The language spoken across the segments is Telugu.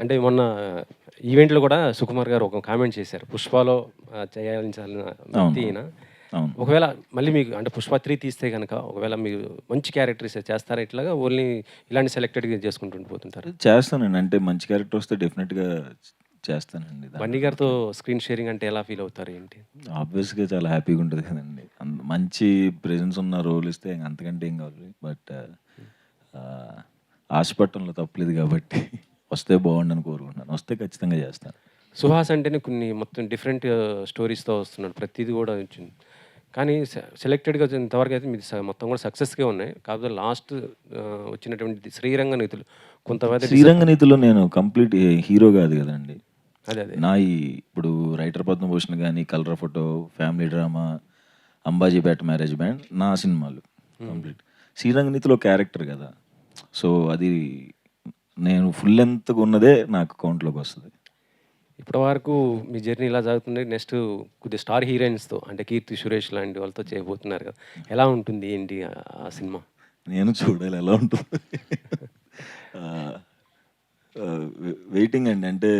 అంటే మొన్న ఈవెంట్లో కూడా సుకుమార్ గారు ఒక కామెంట్ చేశారు. పుష్పలో ఆ, చేయాల్సిన వ్యక్తి ఈయన. ఒకవేళ మళ్ళీ మీకు అంటే పుష్ప త్రీ తీస్తే కనుక ఒకవేళ మీరు మంచి క్యారెక్టర్స్ చేస్తారా ఇట్లాగా? ఓన్లీ ఇలాంటి సెలెక్టెడ్గా చేసుకుంటూ పోతుంటారు? చేస్తానండి. అంటే మంచి క్యారెక్టర్ వస్తే డెఫినెట్గా చేస్తానండి బండి గారితో స్క్రీన్ షేరింగ్ అంటే ఎలా ఫీల్ అవుతారు ఏంటి? ఆబ్వియస్గా చాలా హ్యాపీగా ఉంటుంది కదండి. మంచి ప్రెజెన్స్ ఉన్న రోల్ ఇస్తే అంతకంటే ఏం కావాలి బట్ ఆశపట్టంలో తప్పలేదు కాబట్టి. వస్తే బాగుండని కోరుకుంటున్నాను. వస్తే ఖచ్చితంగా చేస్తాను. సుహాస్ అంటేనే కొన్ని మొత్తం డిఫరెంట్ స్టోరీస్తో వస్తున్నాడు. ప్రతిదీ కూడా వచ్చింది. కానీ సెలెక్టెడ్గా ఇంతవరకు అయితే మీది మొత్తం కూడా సక్సెస్గా ఉన్నాయి. కాకపోతే లాస్ట్ వచ్చినటువంటి శ్రీరంగ నీతులు కొంతమంది శ్రీరంగ నీతిలో నేను కంప్లీట్ హీరో కాదు కదండి. అదే అదే. నా ఈ ఇప్పుడు రైటర్ పద్మభూషణ్ కానీ colour photo family drama Ambajipeta marriage band నా సినిమాలు కంప్లీట్ శ్రీరంగనీతిలో క్యారెక్టర్ కదా. సో అది నేను ఫుల్ లెంత్గా ఉన్నదే నాకు కౌంట్లోకి వస్తుంది. ఇప్పటి వరకు మీ జర్నీ ఇలా సాగుతుంది నెక్స్ట్ కొద్ది స్టార్ హీరోయిన్స్తో అంటే కీర్తి సురేష్ లాంటి వాళ్ళతో చేయబోతున్నారు కదా. ఎలా ఉంటుంది ఏంటి ఆ సినిమా? నేను చూడాలి ఎలా ఉంటుంది? వెయిటింగ్ అండి. అంటే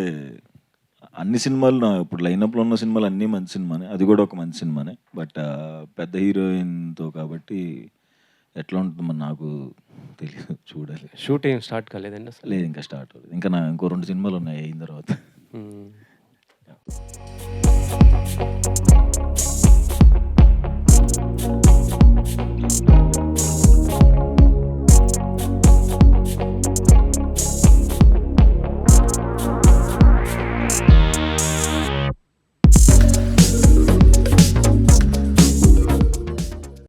అన్ని సినిమాలు నా ఇప్పుడు లైనప్లో ఉన్న సినిమాలు అన్నీ మంచి సినిమానే అది కూడా ఒక మంచి సినిమానే. బట్ పెద్ద హీరోయిన్తో కాబట్టి ఎట్లా ఉంటుందో మరి నాకు తెలియదు చూడాలి. షూట్ ఏం స్టార్ట్ కాలేదండి అసలు? లేదు ఇంకా స్టార్ట్ అవ్వలేదు. ఇంకా నా ఇంకో రెండు సినిమాలు ఉన్నాయి అయిన తర్వాత.